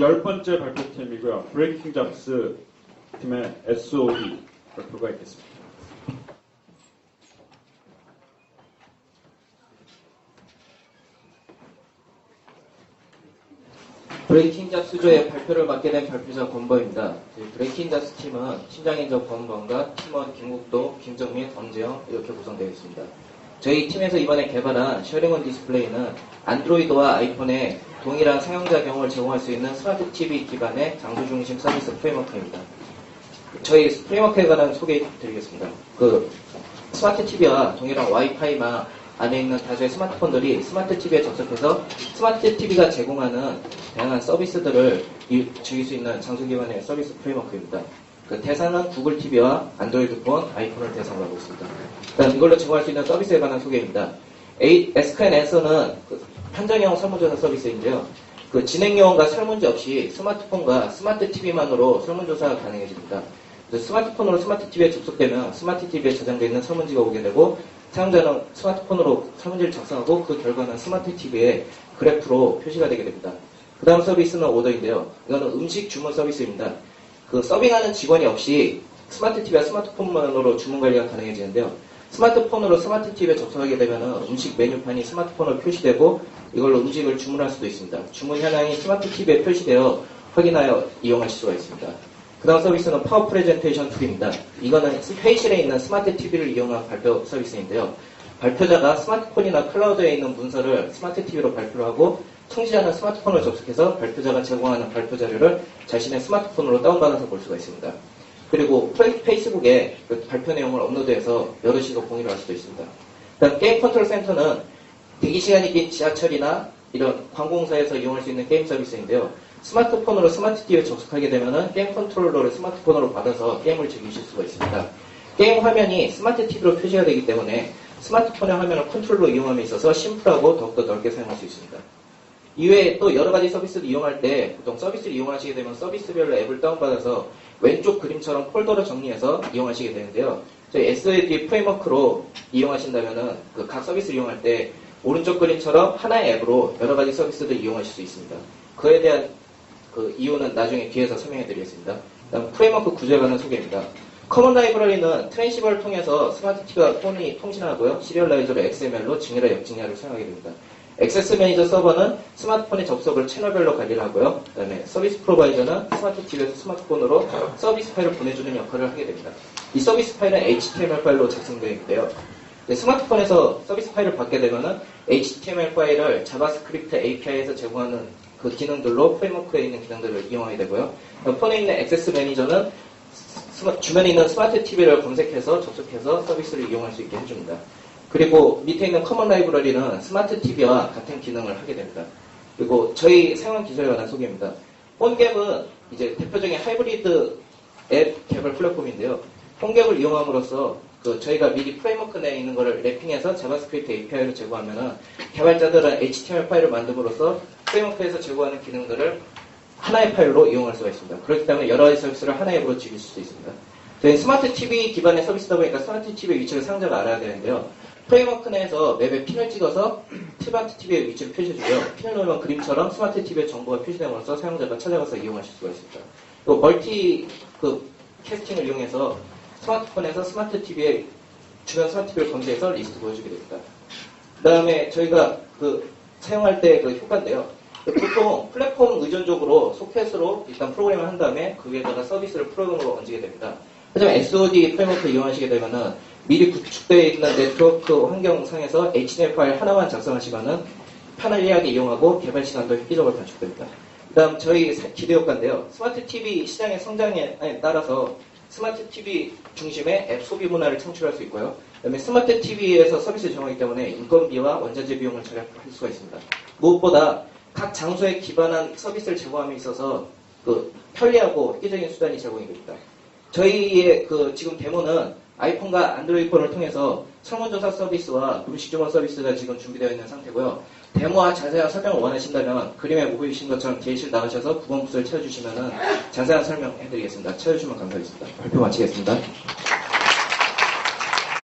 열 번째 발표팀이고요. 브레이킹 잡스 팀의 SOD 발표가 있겠습니다. 브레이킹 잡스조의 발표를 맡게 된 발표자 권범입니다. 그 브레이킹 잡스 팀은 팀장인 저 권범과 팀원 김국도, 김정민, 엄재영 이렇게 구성되어 있습니다. 저희 팀에서 이번에 개발한 쉐링온 디스플레이는 안드로이드와 아이폰에 동일한 경험을 제공할 수 있는 스마트 TV 기반의 장소 중심 서비스 프레임워크입니다. 저희 프레임워크에 관한 소개 드리겠습니다. 그 스마트 TV와 동일한 와이파이만 안에 있는 다수의 스마트폰들이 스마트 TV에 접속해서 스마트 TV가 제공하는 다양한 서비스들을 이- 즐길 수 있는 장소 기반의 서비스 프레임워크입니다. 그 대상은 구글 TV와 안드로이드 폰, 아이폰을 대상으로 하고 있습니다. 그다음 이걸로 제공할 수 있는 서비스에 관한 소개입니다. SKN에서는 그 판정형 설문조사 서비스인데요. 그 진행 요원과 설문지 없이 스마트폰과 스마트 TV만으로 설문조사가 가능해집니다. 스마트폰으로 스마트 TV에 접속되면 스마트 TV에 저장되어 있는 설문지가 오게 되고 사용자는 스마트폰으로 설문지를 작성하고 그 결과는 스마트 TV에 그래프로 표시가 되게 됩니다. 그 다음 서비스는 오더인데요. 이거는 음식 주문 서비스입니다. 그 서빙하는 직원이 없이 스마트 TV와 스마트폰만으로 주문 관리가 가능해지는데요. 스마트폰으로 스마트 TV에 접속하게 되면 음식 메뉴판이 스마트폰으로 표시되고 이걸로 음식을 주문할 수도 있습니다. 주문 현황이 스마트 TV에 표시되어 확인하여 이용하실 수가 있습니다. 그 다음 서비스는 파워 프레젠테이션 툴입니다. 이거는 회의실에 있는 스마트 TV를 이용한 발표 서비스인데요. 발표자가 스마트폰이나 클라우드에 있는 문서를 스마트 TV로 발표를 하고 청취자는 스마트폰을 접속해서 발표자가 제공하는 발표 자료를 자신의 스마트폰으로 다운받아서 볼 수가 있습니다. 그리고 페이스북에 그 발표 내용을 업로드해서 여럿이서 공유를 할 수도 있습니다. 그다음 게임 컨트롤 센터는 대기 시간이 긴 지하철이나 이런 관공서에서 이용할 수 있는 게임 서비스인데요. 스마트폰으로 스마트 TV에 접속하게 되면은 게임 컨트롤러를 스마트폰으로 받아서 게임을 즐기실 수가 있습니다. 게임 화면이 스마트 TV로 표시가 되기 때문에 스마트폰의 화면을 컨트롤로 이용함에 있어서 심플하고 더욱더 넓게 사용할 수 있습니다. 이외에 또 여러 가지 서비스를 이용할 때 보통 서비스를 이용하시게 되면 서비스별로 앱을 다운받아서 왼쪽 그림처럼 폴더로 정리해서 이용하시게 되는데요. 저희 SOD 프레임워크로 이용하신다면은 그 각 서비스를 이용할 때 오른쪽 그림처럼 하나의 앱으로 여러 가지 서비스를 이용하실 수 있습니다. 그에 대한 그 이유는 나중에 뒤에서 설명해 드리겠습니다. 다음 프레임워크 구조에 관한 소개입니다. 커먼 라이브러리는 트랜시버를 통해서 스마트 TV와 폰이 통신하고요. 시리얼라이저로 XML로 증여라 역증여를 사용하게 됩니다. 액세스 매니저 서버는 스마트폰의 접속을 채널별로 관리를 하고요. 그 다음에 서비스 프로바이저는 스마트 TV에서 스마트폰으로 서비스 파일을 보내주는 역할을 하게 됩니다. 이 서비스 파일은 HTML 파일로 작성되어 있는데요. 네, 스마트폰에서 서비스 파일을 받게 되면은 HTML 파일을 자바스크립트 API에서 제공하는 그 기능들로 프레임워크에 있는 기능들을 이용하게 되고요. 폰에 있는 액세스 매니저는 주변에 있는 스마트 TV를 검색해서 접속해서 서비스를 이용할 수 있게 해줍니다. 그리고 밑에 있는 커먼 라이브러리는 스마트 TV와 같은 기능을 하게 됩니다. 그리고 저희 사용 기술에 관한 소개입니다. 폰갭은 이제 대표적인 하이브리드 앱 개발 플랫폼인데요. 폰갭을 이용함으로써 그 저희가 미리 프레임워크 내에 있는 거를 랩핑해서 자바스크립트 API로 제공하면은 개발자들은 HTML 파일을 만듦으로써 프레임워크에서 제공하는 기능들을 하나의 파일로 이용할 수가 있습니다. 그렇기 때문에 여러 가지 서비스를 하나의 앱으로 즐길 수 있습니다. 저희 스마트 TV 기반의 서비스다 보니까 스마트 TV의 위치를 사용자가 알아야 되는데요. 프레임워크 내에서 맵에 핀을 찍어서 스마트 TV의 위치를 표시해주고요. 핀을 놓으면 그림처럼 스마트 TV의 정보가 표시됨으로써 사용자가 찾아가서 이용하실 수가 있습니다. 또 멀티 그 캐스팅을 이용해서 스마트폰에서 스마트 TV의 주변 스마트 TV를 검색해서 리스트 보여주게 됩니다. 그 다음에 저희가 그 사용할 때 그 효과인데요. 보통 플랫폼 의존적으로 소켓으로 일단 프로그램을 한 다음에 그 위에다가 서비스를 프로그램으로 얹게 됩니다. 하지만 SOD 프레임워크 이용하시게 되면은 미리 구축되어 있는 네트워크 환경상에서 HTML 파일 하나만 작성하시면은 편리하게 이용하고 개발 시간도 획기적으로 단축됩니다. 그 다음 저희 사- 기대 효과인데요. 스마트 TV 시장의 성장에 따라서 스마트 TV 중심의 앱 소비 문화를 창출할 수 있고요. 그다음에 스마트 TV에서 서비스 제공하기 때문에 인건비와 원자재 비용을 절약할 수가 있습니다. 무엇보다 각 장소에 기반한 서비스를 제공함에 있어서 그 편리하고 획기적인 수단이 제공이 됩니다. 저희의 그 지금 데모는 아이폰과 안드로이드 폰을 통해서 설문조사 서비스와 주문 서비스가 지금 준비되어 있는 상태고요. 데모와 자세한 설명을 원하신다면 그림에 보이신 것처럼 게시실 나가셔서 9번 부스를 채워주시면 자세한 설명해드리겠습니다. 채워주시면 감사하겠습니다. 발표 마치겠습니다.